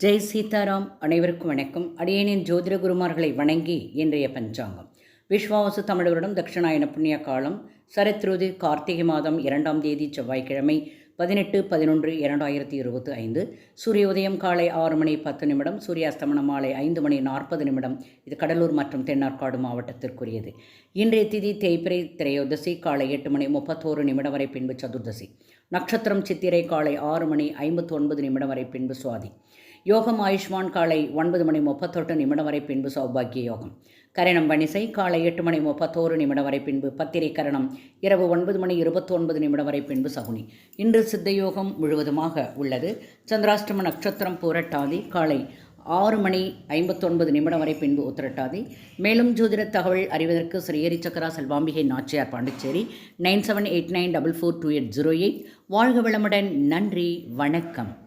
ஜெய் சீதாராம் அனைவருக்கும் வணக்கம். அடியேனின் ஜோதிட குருமார்களை வணங்கி இன்றைய பஞ்சாங்கம். விஸ்வாவசு தமிழரிடம் தட்சிணாயன புண்ணிய காலம் சரத்ருது கார்த்திகை மாதம் இரண்டாம் தேதி செவ்வாய்க்கிழமை பதினெட்டு பதினொன்று இரண்டாயிரத்தி இருபத்தி ஐந்து. சூரிய உதயம் காலை ஆறு மணி பத்து நிமிடம் சூரியாஸ்தமனம் மாலை ஐந்து மணி நாற்பது நிமிடம். இது கடலூர் மற்றும் தென்னார்காடு மாவட்டத்திற்குரியது. இன்றைய திதி தேய்பிரை திரையோதசி காலை எட்டு மணி முப்பத்தோரு நிமிடம் வரை பின்பு சதுர்தசி. நட்சத்திரம் சித்திரை காலை ஆறு மணி ஐம்பத்தி ஒன்பது நிமிடம் வரை பின்பு சுவாதி. யோகம் ஆயுஷ்மான் காலை ஒன்பது மணி முப்பத்தெட்டு நிமிடம் வரை பின்பு சௌபாகிய யோகம். கரணம் வணிசை காலை எட்டு மணி முப்பத்தோரு நிமிடம் வரை பின்பு பத்திரை கரணம் இரவு ஒன்பது மணி இருபத்தொன்பது நிமிடம் வரை பின்பு சகுனி. இன்று சித்தயோகம் முழுவதுமாக உள்ளது. சந்திராஷ்டம நட்சத்திரம் பூரட்டாதி காலை ஆறு மணி ஐம்பத்தொன்பது நிமிடம் வரை பின்பு உத்திரட்டாதி. மேலும் ஜோதிட தகவல் அறிவதற்கு Srihari Chakra Selvambigai Nachiyar Pondicherry nine seven eight nine double four two eight zero eight. வாழ்க வளமுடன் நன்றி வணக்கம்.